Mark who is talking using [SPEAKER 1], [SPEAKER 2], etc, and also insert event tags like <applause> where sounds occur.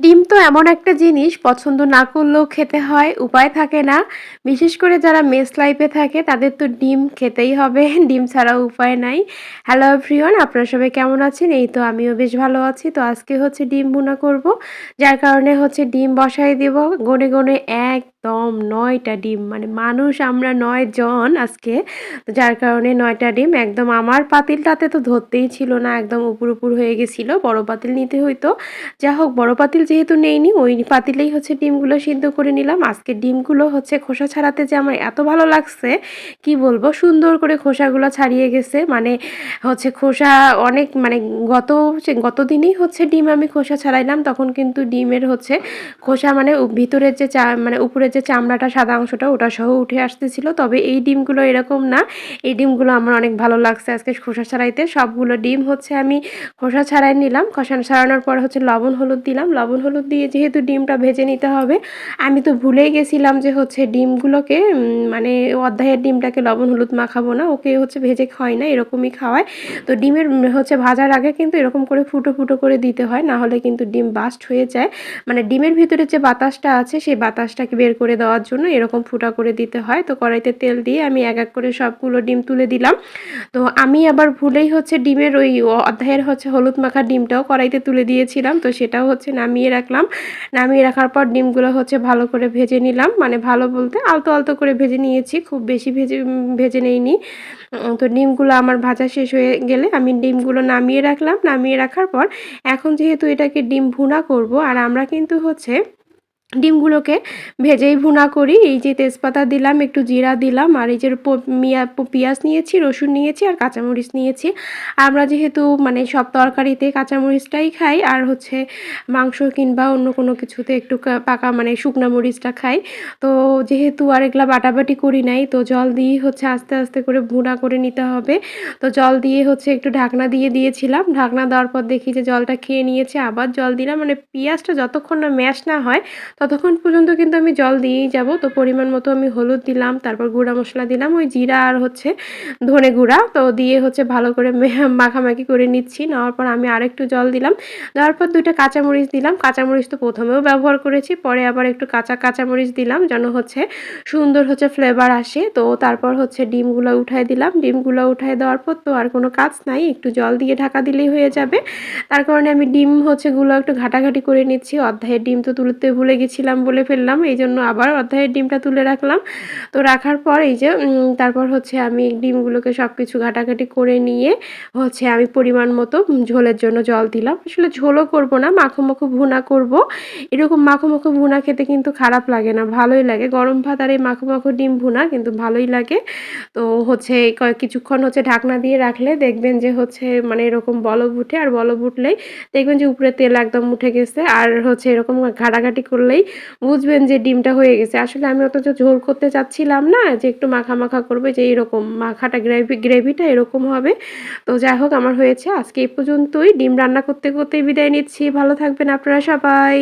[SPEAKER 1] ডিম তো এমন একটা জিনিস, পছন্দ না করলেও খেতে হয়, উপায় থাকে না। বিশেষ করে যারা মেস লাইফে থাকে, তাদের তো ডিম খেতেই হবে, <laughs> ডিম ছাড়া উপায় নাই। হ্যালো ফ্রিয়ন আপনারা সবাই কেমন আছেন? এই তো আমিও বেশ ভালো আছি। তো আজকে হচ্ছে ডিম ভুনা করব, যার কারণে হচ্ছে ডিম বসাই দেব। গনে গনে একদম নয়টা ডিম। মানে মানুষ, আমরা নয় জন আজকে। যার কারণে নয়টা ডিম। একদম আমার পাতিলটাতে তো ধরতেই ছিল না, একদম উপর উপর হয়ে গেছিল। বড় পাতিল নিতে হইতো। যা হোক, বড় পাতিল যেহেতু নেইনি, ওই পাতিলেই হচ্ছে ডিমগুলো সিদ্ধ করে নিলাম। আজকে ডিমগুলো হচ্ছে খোসা ছাড়াতে যে আমার এত ভালো লাগছে, কি বলব? সুন্দর করে খোসাগুলো ছাড়িয়ে গেছে। মানে হচ্ছে খোসা অনেক মানে গত গত দিনেই হচ্ছে ডিম আমি খোসা ছাড়াইলাম। তখন কিন্তু ডিমের হচ্ছে খোসা মানে ভিতরের যে চা মানে উপরের যে চামড়াটা, সাদা অংশটা, ওটা সহ উঠে আসতেছিল। তবে এই ডিমগুলো এরকম না। এই ডিমগুলো আমার অনেক ভালো লাগছে আজকে খোসা ছাড়াইতে। সবগুলো ডিম হচ্ছে আমি খোসা ছাড়াই নিলাম। খোসা ছাড়ানোর পর হচ্ছে লবণ, হলুদ দিলাম। লবণ, হলুদ দিয়ে যেহেতু ডিমটা ভেজে নিতে হবে, আমি তো ভুলেই গেছিলাম যে হচ্ছে ডিমগুলোকে মানে অধ্যায়ের ডিমটাকে লবণ, হলুদ মাখাবো না। ওকে হচ্ছে ভেজে খাওয়াই না, এরকমই খাওয়ায় তো ডিমের হচ্ছে ভাজার আগে কিন্তু এরকম করে ফুটো ফুটো করে দিতে হয়। না হলে কিন্তু ডিম বাস্ট হয়ে যায়। মানে ডিমের ভিতরে যে বাতাসটা আছে, সেই বাতাসটাকে বের করে দেওয়ার জন্য এরকম ফুটা করে দিতে হয়। তো কড়াইতে তেল দিয়ে আমি এক এক করে সবগুলো ডিম তুলে দিলাম। তো আমি আবার ভুলেই হচ্ছে ডিমের ওই অধ্যায়ের হচ্ছে হলুদ মাখা ডিমটাও কড়াইতে তুলে দিয়েছিলাম। তো সেটাও হচ্ছে নামিয়ে রাখলাম। নামিয়ে রাখার পর ডিমগুলো হচ্ছে ভালো করে ভেজে নিলাম। মানে ভালো বলতে আলতো আলতো করে ভেজে নিয়েছি। খুব বেশি ভেজে ভেজে নেইনি। তো ডিমগুলো আমার ভাজা শেষ হয়ে গেলে আমি ডিমগুলো নামিয়ে রাখলাম। নামিয়ে রাখার পর এখন যেহেতু এটাকে ডিম ভুনা করব, আর আমরা কিন্তু হচ্ছে ডিমগুলোকে ভেজেই ভুনা করি। এই যে তেজপাতা দিলাম, একটু জিরা দিলাম, আর এই যে পেঁয়াজ নিয়েছি, রসুন নিয়েছি, আর কাঁচামরিচ নিয়েছি। আমরা যেহেতু মানে সব তরকারিতে কাঁচামরিচটাই খাই, আর হচ্ছে মাংস কিংবা অন্য কোনো কিছুতে একটু পাকা মানে শুকনা মরিচটা খাই। তো যেহেতু আর এগুলা বাটাবাটি করি নাই, তো জল দিয়ে হচ্ছে আস্তে আস্তে করে ভুনা করে নিতে হবে। তো জল দিয়ে হচ্ছে একটু ঢাকনা দিয়ে দিয়েছিলাম। ঢাকনা দেওয়ার পর দেখি যে জলটা খেয়ে নিয়েছে, আবার জল দিলাম। মানে পেঁয়াজটা যতক্ষণ না ম্যাশ না হয় ততক্ষণ পর্যন্ত কিন্তু আমি জল দিয়েই যাব। তো পরিমাণ মতো আমি হলুদ দিলাম, তারপর গুঁড়া মশলা দিলাম। ওই জিরা আর হচ্ছে ধনে গুঁড়া, তো দিয়ে হচ্ছে ভালো করে মাখামাখি করে নিচ্ছি। নেওয়ার পর আমি আরেকটু জল দিলাম। দেওয়ার পর দুইটা কাঁচামরিচ দিলাম। কাঁচামরিচ তো প্রথমেও ব্যবহার করেছি, পরে আবার একটু কাঁচা কাঁচামরিচ দিলাম যেন হচ্ছে সুন্দর হচ্ছে ফ্লেভার আসে। তো তারপর হচ্ছে ডিমগুলো উঠায় দিলাম। ডিমগুলো উঠায় দেওয়ার পর তো আর কোনো কাজ নাই, একটু জল দিয়ে ঢাকা দিলেই হয়ে যাবে। তার কারণে আমি ডিম হচ্ছে গুলো একটু ঘাটাঘাটি করে নিচ্ছি। অধ্যায়ের ডিম তো তুলতে ভুলে গেছি। ছিলাম বলে ফেললাম, এই জন্য আবার অধ্যায়ের ডিমটা তুলে রাখলাম। তো রাখার পর এই যে তারপর হচ্ছে আমি ডিমগুলোকে সব কিছু ঘাটাঘাটি করে নিয়ে হচ্ছে আমি পরিমাণ মতো ঝোলের জন্য জল দিলাম। আসলে ঝোলও করব না মাখো মাখো ভুনা করব। এরকম মাখো মাখো ভুনা খেতে কিন্তু খারাপ লাগে না, ভালোই লাগে। গরম ভাত আর এই মাখো মাখো ডিম ভুনা কিন্তু ভালোই লাগে। তো হচ্ছে কিছুক্ষণ হচ্ছে ঢাকনা দিয়ে রাখলে দেখবেন যে হচ্ছে মানে এরকম বলব উঠে, আর বলব উঠলেই দেখবেন যে উপরে তেল একদম উঠে গেছে। আর হচ্ছে এরকম ঘাটাঘাটি করলেই বুঝবেন যে ডিমটা হয়ে গেছে। আসলে আমি অত ঝোল করতে চাচ্ছিলাম না যে একটু মাখা মাখা করবে, যে এরকম মাখাটা গ্রেভি, গ্রেভিটা এরকম হবে। তো যাই হোক, আমার হয়েছে। আজকে এই পর্যন্তই। ডিম রান্না করতে, করতেই বিদায় নিচ্ছি। ভালো থাকবেন আপনারা সবাই।